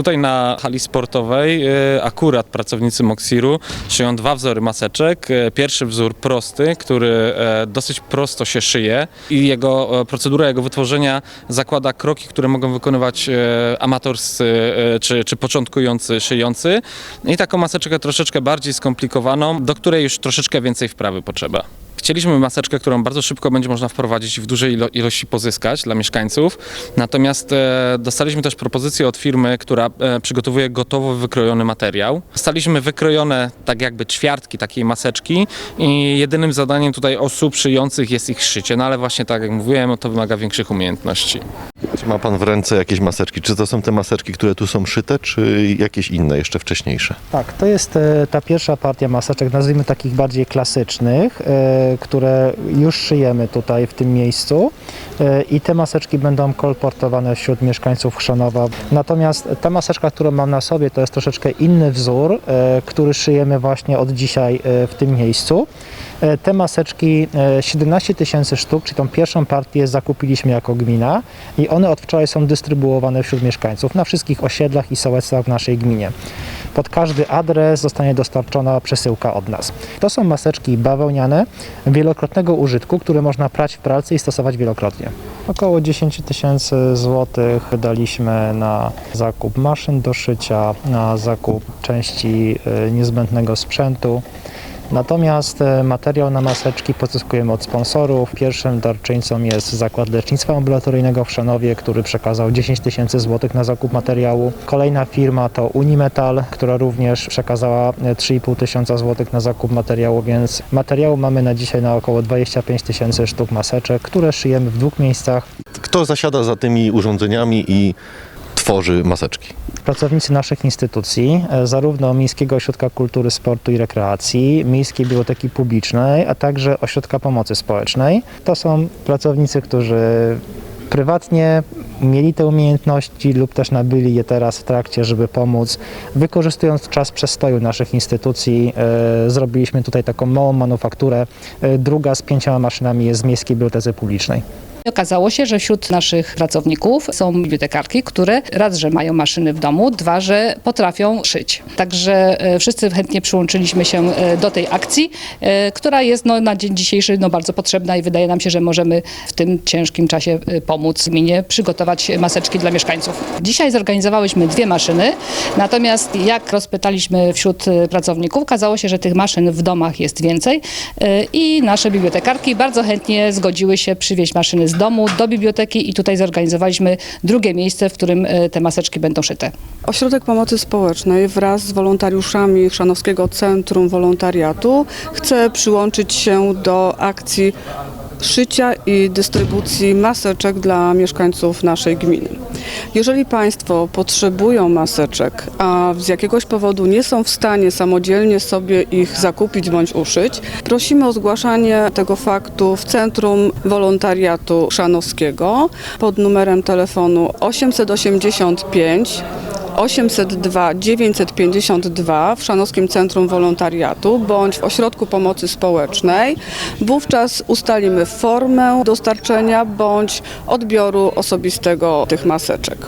Tutaj na hali sportowej e, akurat pracownicy Moxiru szyją dwa wzory maseczek. E, Pierwszy wzór prosty, który e, dosyć prosto się szyje i jego e, procedura jego wytworzenia zakłada kroki, które mogą wykonywać e, amatorscy czy, czy początkujący szyjący. I taką maseczkę troszeczkę bardziej skomplikowaną, do której już troszeczkę więcej wprawy potrzeba. Chcieliśmy maseczkę, którą bardzo szybko będzie można wprowadzić i w dużej ilo- ilości pozyskać dla mieszkańców. Natomiast e, dostaliśmy też propozycję od firmy, która e, przygotowuje gotowo wykrojony materiał. Dostaliśmy wykrojone tak jakby ćwiartki takiej maseczki i jedynym zadaniem tutaj osób szyjących jest ich szycie. No ale właśnie tak jak mówiłem, to wymaga większych umiejętności. Ma pan w ręce jakieś maseczki? Czy to są te maseczki, które tu są szyte, czy jakieś inne, jeszcze wcześniejsze? Tak, to jest e, ta pierwsza partia maseczek, nazwijmy takich bardziej klasycznych, e, które już szyjemy tutaj w tym miejscu e, i te maseczki będą kolportowane wśród mieszkańców Chrzanowa. Natomiast ta maseczka, którą mam na sobie, to jest troszeczkę inny wzór, który szyjemy właśnie od dzisiaj w tym miejscu. E, Te maseczki, e, 17 tysięcy sztuk, czyli tą pierwszą partię zakupiliśmy jako gmina i one od wczoraj są dystrybuowane wśród mieszkańców na wszystkich osiedlach i sołectwach w naszej gminie. Pod każdy adres zostanie dostarczona przesyłka od nas. To są maseczki bawełniane wielokrotnego użytku, które można prać w pralce i stosować wielokrotnie. Około 10 tysięcy złotych wydaliśmy na zakup maszyn do szycia, na zakup części e, niezbędnego sprzętu. Natomiast e, materiał na maseczki pozyskujemy od sponsorów. Pierwszym darczyńcą jest Zakład Lecznictwa Ambulatoryjnego w Szanowie, który przekazał 10 tysięcy złotych na zakup materiału. Kolejna firma to Unimetal, która również przekazała e, 3,5 tysiąca złotych na zakup materiału, więc materiału mamy na dzisiaj na około 25 tysięcy sztuk maseczek, które szyjemy w dwóch miejscach. Kto zasiada za tymi urządzeniami i tworzy maseczki? Pracownicy naszych instytucji, e, zarówno Miejskiego Ośrodka Kultury, Sportu i Rekreacji, Miejskiej Biblioteki Publicznej, a także Ośrodka Pomocy Społecznej. To są pracownicy, którzy prywatnie mieli te umiejętności lub też nabyli je teraz w trakcie, żeby pomóc. Wykorzystując czas przestoju naszych instytucji, e, zrobiliśmy tutaj taką małą manufakturę. E, druga z pięcioma maszynami jest w Miejskiej Bibliotece Publicznej. Okazało się, że wśród naszych pracowników są bibliotekarki, które raz, że mają maszyny w domu, dwa, że potrafią szyć. Także e, wszyscy chętnie przyłączyliśmy się e, do tej akcji, e, która jest no, na dzień dzisiejszy no, bardzo potrzebna i wydaje nam się, że możemy w tym ciężkim czasie pomóc gminie przygotować maseczki dla mieszkańców. Dzisiaj zorganizowałyśmy dwie maszyny, natomiast jak rozpytaliśmy wśród pracowników, okazało się, że tych maszyn w domach jest więcej i nasze bibliotekarki bardzo chętnie zgodziły się przywieźć maszyny z domu do biblioteki i tutaj zorganizowaliśmy drugie miejsce, w którym e, te maseczki będą szyte. Ośrodek Pomocy Społecznej wraz z wolontariuszami Chrzanowskiego Centrum Wolontariatu chce przyłączyć się do akcji szycia i dystrybucji maseczek dla mieszkańców naszej gminy. Jeżeli Państwo potrzebują maseczek, a z jakiegoś powodu nie są w stanie samodzielnie sobie ich zakupić bądź uszyć, prosimy o zgłaszanie tego faktu w Centrum Wolontariatu Chrzanowskiego pod numerem telefonu 885 802 952 w Szanowskim Centrum Wolontariatu bądź w Ośrodku Pomocy Społecznej. Wówczas ustalimy formę dostarczenia bądź odbioru osobistego tych maseczek.